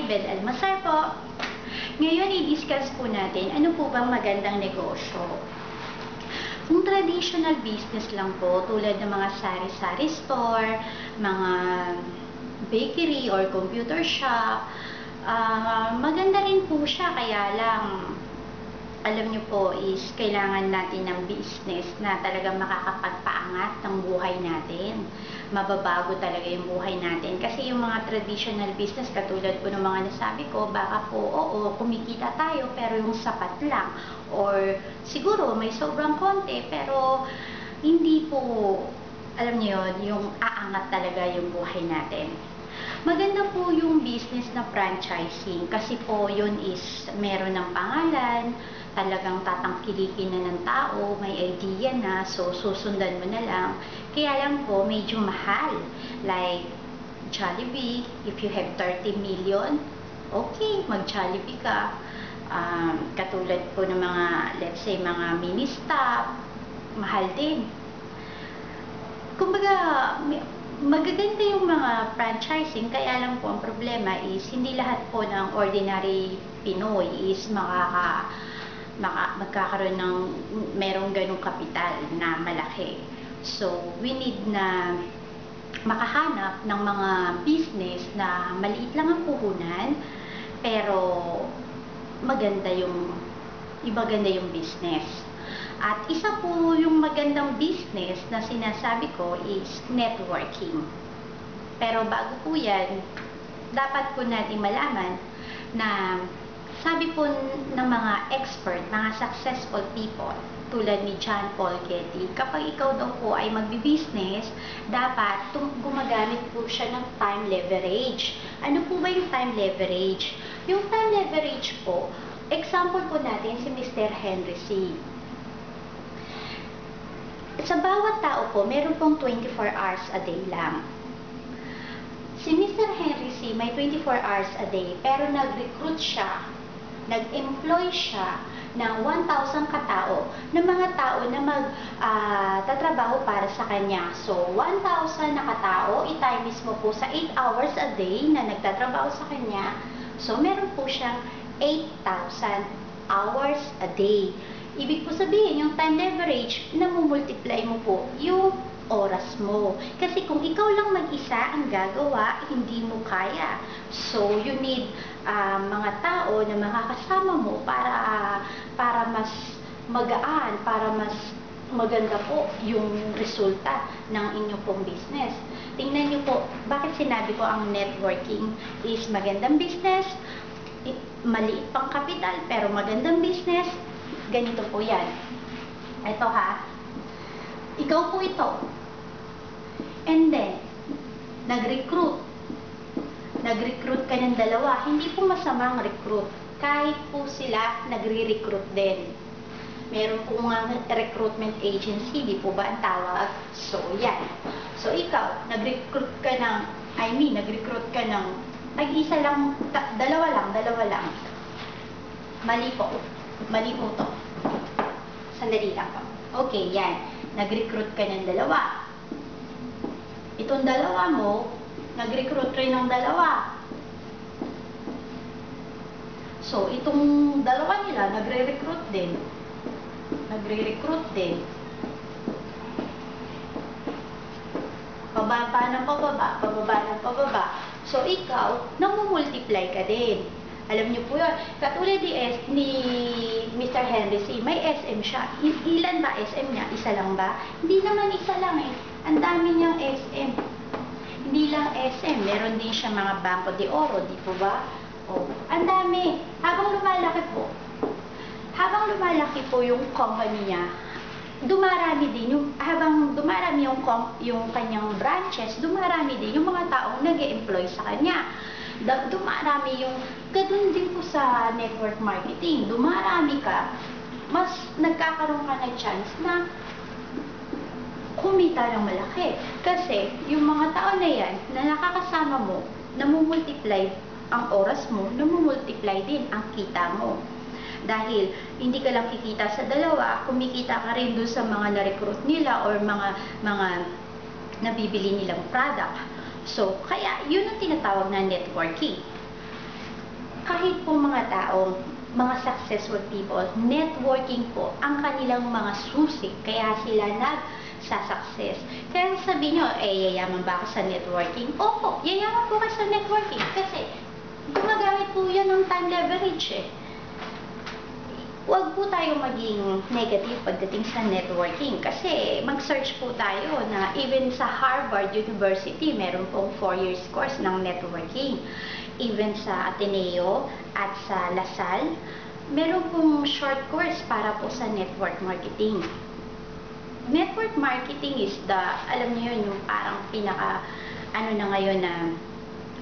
Hi, Bed Almasar po. Ngayon, i-discuss po natin ano po bang magandang negosyo. Kung traditional business lang po, tulad ng mga sari-sari store, mga bakery or computer shop, uh, maganda rin po siya, kaya lang alam nyo po is kailangan natin ng business na talagang makakapagpaangat ng buhay natin. Mababago talaga yung buhay natin. Kasi yung mga traditional business, katulad po ng mga nasabi ko, baka po, oo, kumikita tayo, pero yung sapat lang. Or siguro may sobrang konti, pero hindi po, alam niyo yun, yung aangat talaga yung buhay natin. Maganda po yung business na franchising kasi po yun is meron ng pangalan, talagang tatangkilikin na ng tao, may idea na, so susundan mo na lang. Kaya lang po, medyo mahal. Like, Jollibee, if you have 30 million, okay, mag-Jollibee ka. Um, katulad po ng mga, let's say, mga mini-stop, mahal din. Kumbaga, magaganda yung mga franchising, kaya lang po ang problema is hindi lahat po ng ordinary Pinoy is makaka, maka, magkakaroon ng merong ganong kapital na malaki. So, we need na makahanap ng mga business na maliit lang ang puhunan, pero maganda yung, ibaganda yung business. At isa po yung magandang business na sinasabi ko is networking. Pero bago po yan, dapat po natin malaman na sabi po ng mga expert, mga successful people, tulad ni John Paul Getty, kapag ikaw daw po ay magbi-business, dapat gumagamit po siya ng time leverage. Ano po ba yung time leverage? Yung time leverage po, example po natin si Mr. Henry C sa bawat tao po, meron pong 24 hours a day lang. Si Mr. Henry C. may 24 hours a day, pero nag-recruit siya, nag-employ siya ng 1,000 katao, ng mga tao na mag-tatrabaho ah, uh, para sa kanya. So, 1,000 na katao, i-times mo po sa 8 hours a day na nagtatrabaho sa kanya. So, meron po siyang 8,000 hours a day. Ibig po sabihin, yung time leverage, namumultiply mo po yung oras mo. Kasi kung ikaw lang mag-isa ang gagawa, hindi mo kaya. So, you need uh, mga tao na makakasama mo para, para mas magaan, para mas maganda po yung resulta ng inyong pong business. Tingnan nyo po, bakit sinabi ko ang networking is magandang business, maliit pang kapital, pero magandang business, ganito po yan. Ito ha. Ikaw po ito. And then, nag-recruit. Nag-recruit ka ng dalawa. Hindi po masamang recruit. Kahit po sila nagre-recruit din. Meron po nga recruitment agency, di po ba ang tawag? So, yan. So, ikaw, nag-recruit ka ng, I mean, nag-recruit ka ng, nag-isa lang, dalawa lang, dalawa lang. Mali po. Mali po to. Sandali lang po. Okay, yan. Nag-recruit ka ng dalawa. Itong dalawa mo, nag-recruit rin ng dalawa. So, itong dalawa nila, nagre-recruit din. Nagre-recruit din. Pababa ng pababa, pababa ng pababa. So, ikaw, namumultiply ka din. Alam niyo po yun. Katulad ni, S, ni Mr. Henry C., may SM siya. Ilan ba SM niya? Isa lang ba? Hindi naman isa lang eh. Ang dami niyang SM. Hindi lang SM. Meron din siya mga Banco de Oro, di po ba? Oh, ang dami. Habang lumalaki po, habang lumalaki po yung company niya, dumarami din yung habang dumarami yung yung kanyang branches, dumarami din yung mga taong nag-employ sa kanya dumarami yung, ganun din po sa network marketing, dumarami ka, mas nagkakaroon ka ng chance na kumita ng malaki. Kasi, yung mga tao na yan, na nakakasama mo, namumultiply ang oras mo, namumultiply din ang kita mo. Dahil, hindi ka lang kikita sa dalawa, kumikita ka rin doon sa mga na-recruit nila or mga, mga nabibili nilang product. So, kaya yun ang tinatawag na networking. kahit po mga tao, mga successful people, networking po ang kanilang mga susi. Kaya sila nag-success. Kaya sabi nyo, eh, yayaman ba ako sa networking? Opo, yayaman po kayo sa networking. Kasi, gumagamit po yan ng time leverage eh. Huwag po tayo maging negative pagdating sa networking kasi mag-search po tayo na even sa Harvard University, meron pong 4 years course ng networking. Even sa Ateneo at sa Lasal, meron pong short course para po sa network marketing. Network marketing is the, alam niyo yun, yung parang pinaka, ano na ngayon na,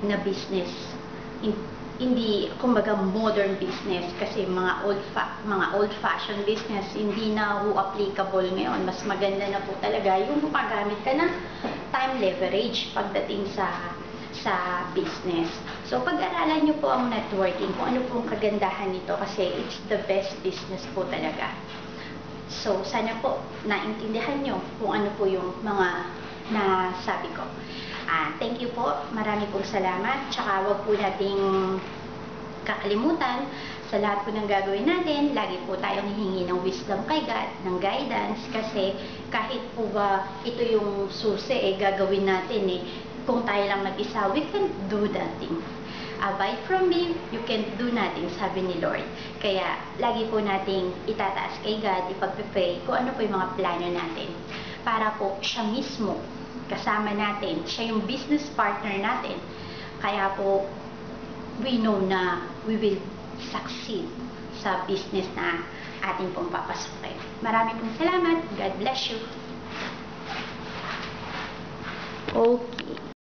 na business. In- hindi kumbaga modern business kasi mga old fa mga old fashioned business hindi na ho applicable ngayon mas maganda na po talaga yung gumagamit ka ng time leverage pagdating sa sa business. So, pag-aralan nyo po ang networking, kung ano pong kagandahan nito kasi it's the best business po talaga. So, sana po naintindihan nyo kung ano po yung mga nasabi ko. Ah, thank you po. Marami pong salamat. Tsaka wag po nating kakalimutan sa lahat po ng gagawin natin, lagi po tayong hihingi ng wisdom kay God, ng guidance, kasi kahit po ba ito yung susi, eh, gagawin natin eh, kung tayo lang nag-isa, we can do that thing. Abide from me, you can do nothing, sabi ni Lord. Kaya, lagi po nating itataas kay God, ipagpe-pray kung ano po yung mga plano natin. Para po, siya mismo, kasama natin, siya yung business partner natin. Kaya po, we know na we will succeed sa business na ating pong papasukin. Maraming pong salamat. God bless you. Okay.